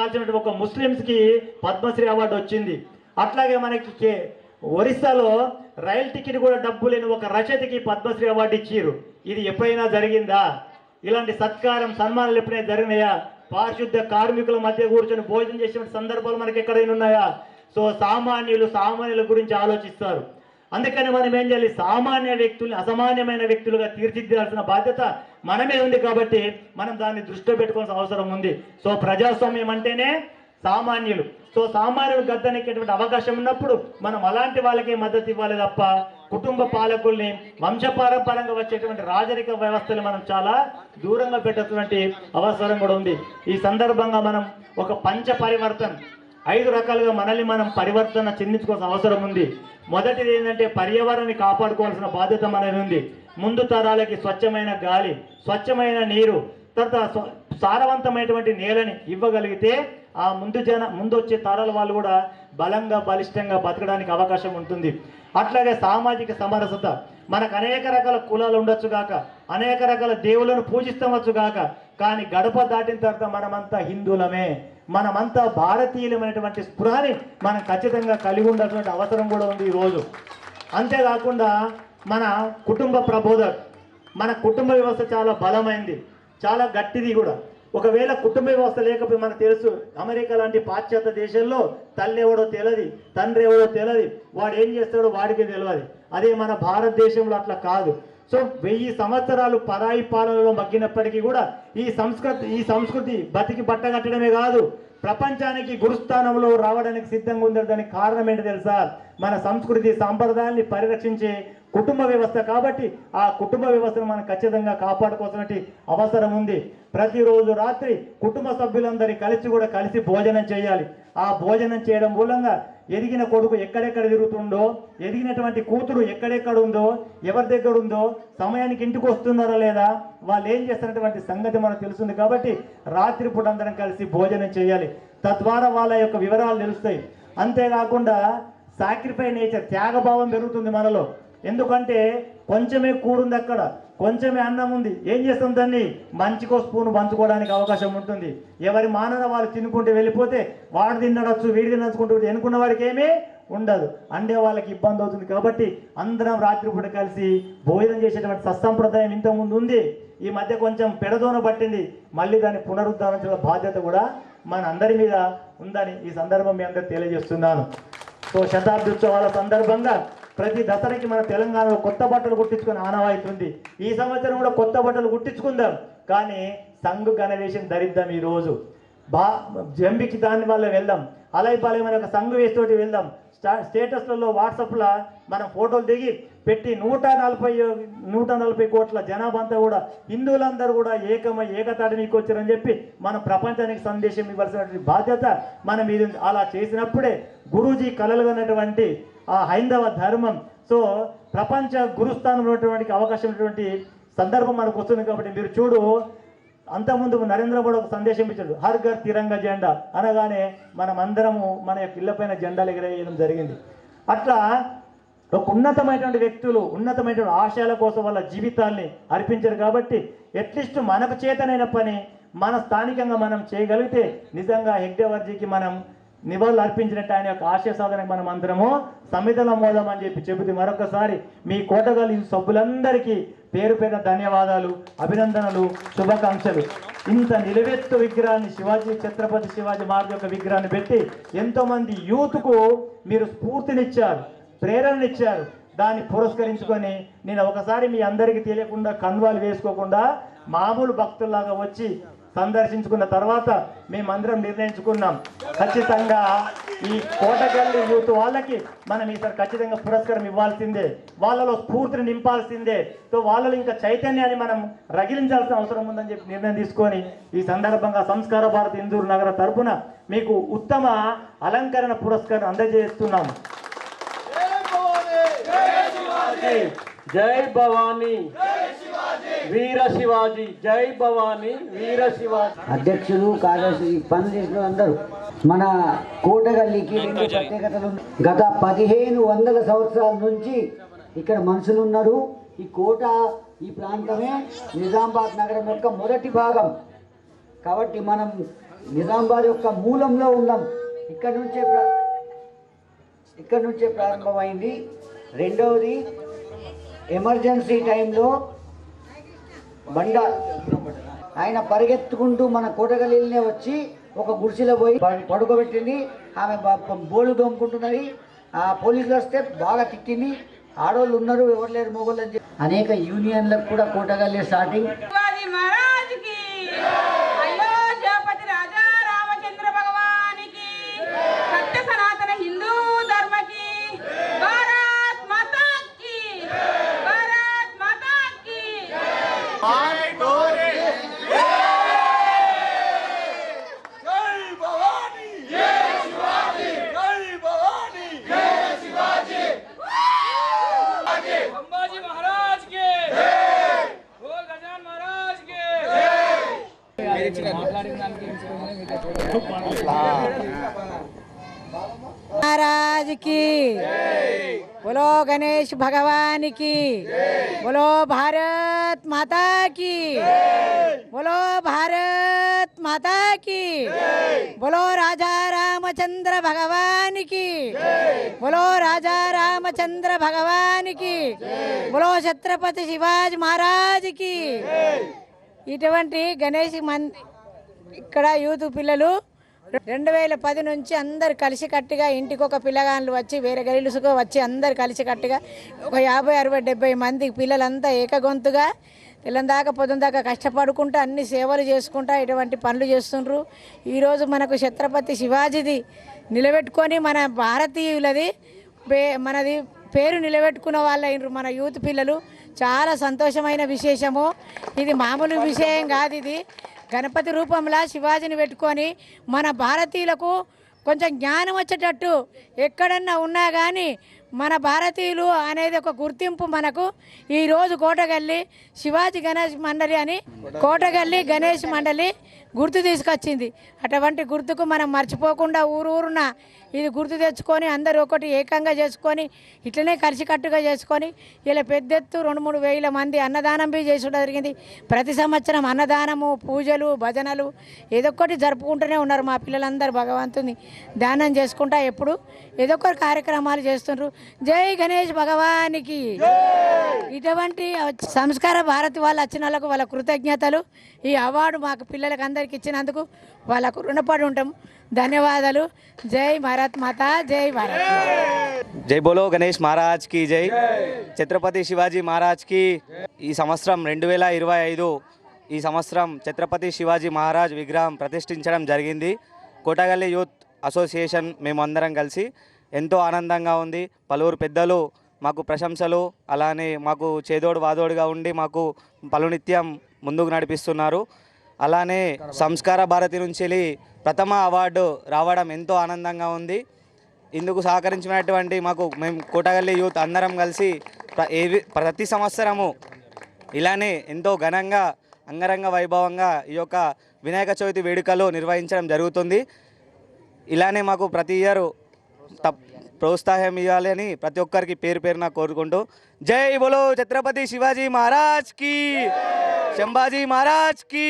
కాల్చినటువంటి ఒక ముస్లిమ్స్కి పద్మశ్రీ అవార్డు వచ్చింది. అట్లాగే మనకి కే- ఒరిస్సాలో రైల్ టికెట్ కూడా డబ్బు లేని ఒక రచయితకి పద్మశ్రీ అవార్డు ఇచ్చారు ఇది ఎప్పుడైనా జరిగిందా? ఇలాంటి సత్కారం సన్మానాలు ఎప్పుడైనా జరిగినాయా? పారిశుద్ధ కార్మికుల మధ్య కూర్చొని భోజనం చేసిన సందర్భాలు మనకి ఎక్కడైనా ఉన్నాయా? సో సామాన్యులు సామాన్యుల గురించి ఆలోచిస్తారు. అందుకని మనం ఏం చేయాలి? సామాన్య వ్యక్తుల్ని అసామాన్యమైన వ్యక్తులుగా తీర్చిదిద్దాల్సిన బాధ్యత మనమే ఉంది కాబట్టి మనం దాన్ని దృష్టిలో పెట్టుకోవాల్సిన అవసరం ఉంది. సో ప్రజాస్వామ్యం అంటేనే సామాన్యులు. సో సామాన్యులు గద్దెనెక్కేటువంటి అవకాశం ఉన్నప్పుడు మనం అలాంటి వాళ్ళకి మద్దతు ఇవ్వాలి తప్ప కుటుంబ పాలకుల్ని వంశపారంపరంగా వచ్చేటువంటి రాజరిక వ్యవస్థలు మనం చాలా దూరంగా పెట్టేటువంటి అవసరం కూడా ఉంది. ఈ సందర్భంగా మనం ఒక పంచ పరివర్తన ఐదు రకాలుగా మనల్ని మనం పరివర్తన చెందించుకోవాల్సిన అవసరం ఉంది. మొదటిది ఏంటంటే పర్యావరణాన్ని కాపాడుకోవాల్సిన బాధ్యత మనది ఉంది. ముందు తరాలకి స్వచ్ఛమైన గాలి స్వచ్ఛమైన నీరు తర్వాత సారవంతమైనటువంటి నేలని ఇవ్వగలిగితే ఆ ముందు జన ముందు వచ్చే తరాల వాళ్ళు కూడా బలంగా బలిష్టంగా బతకడానికి అవకాశం ఉంటుంది. అట్లాగే సామాజిక సమరసత. మనకు అనేక రకాల కులాలు ఉండొచ్చు గాక అనేక రకాల దేవులను పూజిస్తవచ్చు గాక కానీ గడప దాటిన తర్వాత మనమంతా హిందువులమే. మనమంతా భారతీయులమైనటువంటి స్పృహని మనం ఖచ్చితంగా కలిగి ఉండాల్సిన అవసరం కూడా ఉంది ఈరోజు అంతేకాకుండా మన కుటుంబ ప్రబోధక్ మన కుటుంబ వ్యవస్థ చాలా బలమైంది చాలా గట్టిది కూడా. ఒకవేళ కుటుంబ వ్యవస్థ లేకపోతే మనకు తెలుసు అమెరికా లాంటి పాశ్చాత్య దేశంలో తల్లి ఎవడో తెలియదు తండ్రి ఎవడో తెలియదు వాడు ఏం చేస్తాడో వాడికి తెలియదు అదే మన భారతదేశంలో అట్లా కాదు. సో వెయ్యి సంవత్సరాలు పరాయి పాలనలో మగ్గినప్పటికీ కూడా ఈ సంస్కృతి ఈ సంస్కృతి బతికి బట్టగట్టడమే కాదు ప్రపంచానికి గురుస్థానంలో రావడానికి సిద్ధంగా ఉంది దానికి కారణం ఏంటి తెలుసా? మన సంస్కృతి సాంప్రదాయాన్ని పరిరక్షించే కుటుంబ వ్యవస్థ కాబట్టి ఆ కుటుంబ వ్యవస్థను మనం ఖచ్చితంగా కాపాడుకోవాల్సిన అవసరం ఉంది. ప్రతిరోజు రాత్రి కుటుంబ సభ్యులందరి కలిసి కూడా కలిసి భోజనం చేయాలి. ఆ భోజనం చేయడం మూలంగా ఎదిగిన కొడుకు ఎక్కడెక్కడ తిరుగుతుండో ఎదిగినటువంటి కూతురు ఎక్కడెక్కడ ఉందో ఎవరి దగ్గర ఉందో సమయానికి ఇంటికి వస్తున్నారా లేదా వాళ్ళు ఏం చేస్తున్నటువంటి సంగతి మనకు తెలుస్తుంది కాబట్టి రాత్రిపూట అందరం కలిసి భోజనం చేయాలి. తద్వారా వాళ్ళ యొక్క వివరాలు తెలుస్తాయి. అంతేకాకుండా సాక్రిఫై నేచర్ త్యాగభావం పెరుగుతుంది మనలో. ఎందుకంటే కొంచెమే కూరుంది అక్కడ. కొంచెమే అన్నం ఉంది. ఏం చేస్తాం దాన్ని? మంచికో స్పూన్ పంచుకోవడానికి అవకాశం ఉంటుంది. ఎవరి మానవ వాళ్ళు తినుకుంటూ వెళ్ళిపోతే వాడు తినడచ్చు వీడి తినచ్చుకుంటూ ఎన్నుకున్న వారికి ఏమీ ఉండదు. అండే వాళ్ళకి ఇబ్బంది అవుతుంది కాబట్టి అందరం రాత్రిపూట కలిసి భోజనం చేసేటువంటి సత్సంప్రదాయం ఇంతకుముందు ఉంది. ఈ మధ్య కొంచెం పెడదోన పట్టింది. మళ్ళీ దాన్ని పునరుద్ధరించిన బాధ్యత కూడా మన అందరి మీద ఉందని ఈ సందర్భం మీ అందరికి తెలియజేస్తున్నాను. సో శతాబ్ది ఉత్సవాల సందర్భంగా ప్రతి దసరాకి మన తెలంగాణలో కొత్త బట్టలు కుట్టించుకుని ఆనవాయితీ ఉంది ఈ సంవత్సరం కూడా కొత్త బట్టలు కుట్టించుకుందాం. కానీ సంఘు గణవేషం ధరిద్దాం ఈ రోజు బా జంబికి దాని వల్ల వెళ్దాం. అలైపాలెం అనే ఒక సంఘు వేస్తోటి వెళ్దాం. స్టేటస్లలో వాట్సాప్లో మనం ఫోటోలు దిగి పెట్టి నూట నలభై నూట నలభై కోట్ల జనాభా అంతా కూడా హిందువులందరూ కూడా ఏకమై ఏకతాటినికి మీకు వచ్చారని చెప్పి మన ప్రపంచానికి సందేశం ఇవ్వాల్సినటువంటి బాధ్యత మనం ఇది అలా చేసినప్పుడే గురూజీ కలలుగన్నటువంటి ఆ హైందవ ధర్మం సో ప్రపంచ గురుస్థానం ఉన్నటువంటి అవకాశం ఉన్నటువంటి సందర్భం మనకు వస్తుంది కాబట్టి మీరు చూడు అంతకుముందు నరేంద్ర మోడీ ఒక సందేశం ఇచ్చాడు హర్ ఘర్ తిరంగ జెండా అనగానే మనం అందరము మన యొక్క ఇళ్ళపైన జెండాలు ఎగరేయడం జరిగింది. అట్లా ఒక ఉన్నతమైనటువంటి వ్యక్తులు ఉన్నతమైనటువంటి ఆశయాల కోసం వాళ్ళ జీవితాల్ని అర్పించారు కాబట్టి అట్లీస్ట్ మనకు చేతనైన పని మన స్థానికంగా మనం చేయగలిగితే నిజంగా హెగ్డేవర్జీకి మనం నివాళులు అర్పించినట్టు ఆయన యొక్క ఆశయ సాధనకు మనం అందరము సమితల మోదం అని చెప్పి చెబుతూ మరొకసారి మీ కోటగలి సభ్యులందరికీ పేరు పేరున ధన్యవాదాలు అభినందనలు శుభాకాంక్షలు. ఇంత నిలవెత్తు విగ్రహాన్ని శివాజీ ఛత్రపతి శివాజీ మహారాజ్ యొక్క విగ్రహాన్ని పెట్టి ఎంతోమంది యూత్కు మీరు స్ఫూర్తినిచ్చారు. ప్రేరణనిచ్చారు దాన్ని పురస్కరించుకొని నేను ఒకసారి మీ అందరికీ తెలియకుండా కండువాలు వేసుకోకుండా మామూలు భక్తుల్లాగా వచ్చి సందర్శించుకున్న తర్వాత మేమందరం నిర్ణయించుకున్నాం. ఖచ్చితంగా ఈ కోటగల్లి యూత్ వాళ్ళకి మనం ఈసారి ఖచ్చితంగా పురస్కారం ఇవ్వాల్సిందే. వాళ్ళలో స్ఫూర్తిని నింపాల్సిందే. సో వాళ్ళలో ఇంకా చైతన్యాన్ని మనం రగిలించాల్సిన అవసరం ఉందని చెప్పి నిర్ణయం తీసుకొని ఈ సందర్భంగా సంస్కార భారత ఇందూరు నగర తరపున మీకు ఉత్తమ అలంకరణ పురస్కారం అందజేస్తున్నాం. జై భవానీ. వీర శివాజీ. జై భవానీ వీర శివాజీ. అధ్యక్షులు కార్యదర్శి ఈ పనులు చేసిన అందరూ మన కోటగల్లికి రెండు ప్రత్యేకతలు. గత పదిహేను వందల సంవత్సరాల నుంచి ఇక్కడ మనుషులు ఉన్నారు ఈ కోట ఈ ప్రాంతమే నిజామాబాద్ నగరం యొక్క మొదటి భాగం. కాబట్టి మనం నిజామాబాద్ యొక్క మూలంలో ఉన్నాం. ఇక్కడ నుంచే ప్ర- ఇక్కడ నుంచే ప్రారంభమైంది. రెండవది ఎమర్జెన్సీ టైంలో బండ ఆయన పరిగెత్తుకుంటూ మన కోటగల్లీనే వచ్చి ఒక గుడిసెలో పోయి పడుకోబెట్టింది. ఆమె బోలు ప- బోళ్ళు ఆ పోలీసులు వస్తే బాగా తిట్టింది. ఆడవాళ్ళు ఉన్నారు ఎవరు లేరు మొగోళ్ళు అని అనేక యూనియన్లకు కూడా కోటగల్లే స్టార్టింగ్. महाराज की। बोलो गणेश भगवान की। बोलो भारत माता की। बोलो भारत माता की। बोलो राजा रामचंद्र भगवान की। बोलो राजा रामचंद्र भगवान की। बोलो छत्रपति शिवाजी महाराज की। ఇటువంటి గణేష్ మన్ ఇక్కడ యూత్ పిల్లలు రెండు వేల పది నుంచి అందరు కలిసికట్టుగా ఇంటికి ఒక పిల్లగాళ్ళు వచ్చి వేరే గలీలుసుకు వచ్చి అందరు కలిసికట్టుగా ఒక యాభై అరవై డెబ్బై మంది పిల్లలంతా ఏకగొంతుగా తెల్లందాకా పొద్దుందాకా కష్టపడుకుంటూ అన్ని సేవలు చేసుకుంటా ఇటువంటి పనులు చేస్తుండ్రు. ఈరోజు మనకు ఛత్రపతి శివాజీది నిలబెట్టుకొని మన భారతీయులది పే మనది పేరు నిలబెట్టుకున్న వాళ్ళు మన యూత్ పిల్లలు. చాలా సంతోషమైన విశేషము. ఇది మామూలు విషయం కాదు ఇది. గణపతి రూపంలో శివాజీని పెట్టుకొని మన భారతీయులకు కొంచెం జ్ఞానం వచ్చేటట్టు ఎక్కడన్నా ఉన్నా కానీ మన భారతీయులు అనేది ఒక గుర్తింపు మనకు. ఈరోజు కోటగల్లి శివాజీ గణేష్ మండలి అని కోటగల్లి గణేష్ మండలి గుర్తు తీసుకొచ్చింది. అటువంటి గుర్తుకు మనం మర్చిపోకుండా ఊరు ఊరున ఇది గుర్తు తెచ్చుకొని అందరూ ఒకటి ఏకంగా చేసుకొని ఇట్లనే కలిసికట్టుగా చేసుకొని ఇలా పెద్ద ఎత్తు రెండు మూడు వేల మంది అన్నదానం బి చేసి జరిగింది. ప్రతి సంవత్సరం అన్నదానము పూజలు భజనలు ఏదొక్కటి జరుపుకుంటూనే ఉన్నారు మా పిల్లలందరూ భగవంతుని. ధ్యానం చేసుకుంటా ఎప్పుడు ఏదో ఒక కార్యక్రమాలు చేస్తుండ్రు. జై గణేష్ భగవానికి. ఇటువంటి సంస్కార భారతి వాళ్ళు వచ్చిన వాళ్ళకు వాళ్ళ కృతజ్ఞతలు. ఈ అవార్డు మాకు పిల్లలకు అందరికి ఇచ్చినందుకు వాళ్ళకు రుణపడి ఉంటాం. ధన్యవాదాలు. జై భారత్ మాత జై భారత్ జై! బోలో గణేష్ మహారాజ్కి జై. ఛత్రపతి శివాజీ మహారాజ్కి ఈ సంవత్సరం రెండు వేల ఇరవై ఐదు ఈ సంవత్సరం ఛత్రపతి శివాజీ మహారాజ్ విగ్రహం ప్రతిష్ఠించడం జరిగింది. కోటగల్లి యూత్ అసోసియేషన్ మేమందరం కలిసి ఎంతో ఆనందంగా ఉంది. పలువురు పెద్దలు మాకు ప్రశంసలు. అలానే మాకు చేదోడు వాదోడుగా ఉండి మాకు పలునిత్యం ముందుకు నడిపిస్తున్నారు. అలానే సంస్కార భారతి నుంచి వెళ్ళి ప్రథమ అవార్డు రావడం ఎంతో ఆనందంగా ఉంది. ఇందుకు సహకరించినటువంటి మాకు మేము కోటగల్లి యూత్ అందరం కలిసి ప్ర- ఏవి ప్రతి సంవత్సరము ఇలానే ఎంతో ఘనంగా అంగరంగ వైభవంగా ఈ యొక్క వినాయక చవితి వేడుకలు నిర్వహించడం జరుగుతుంది. ఇలానే మాకు ప్రతి ఇయర్ ప్రోత్సాహం ఇవ్వాలని ప్రతి ఒక్కరికి పేరు పేరున కోరుకుంటూ జై బోలో ఛత్రపతి శివాజీ మహారాజ్కి శంభాజీ మహారాజ్కి.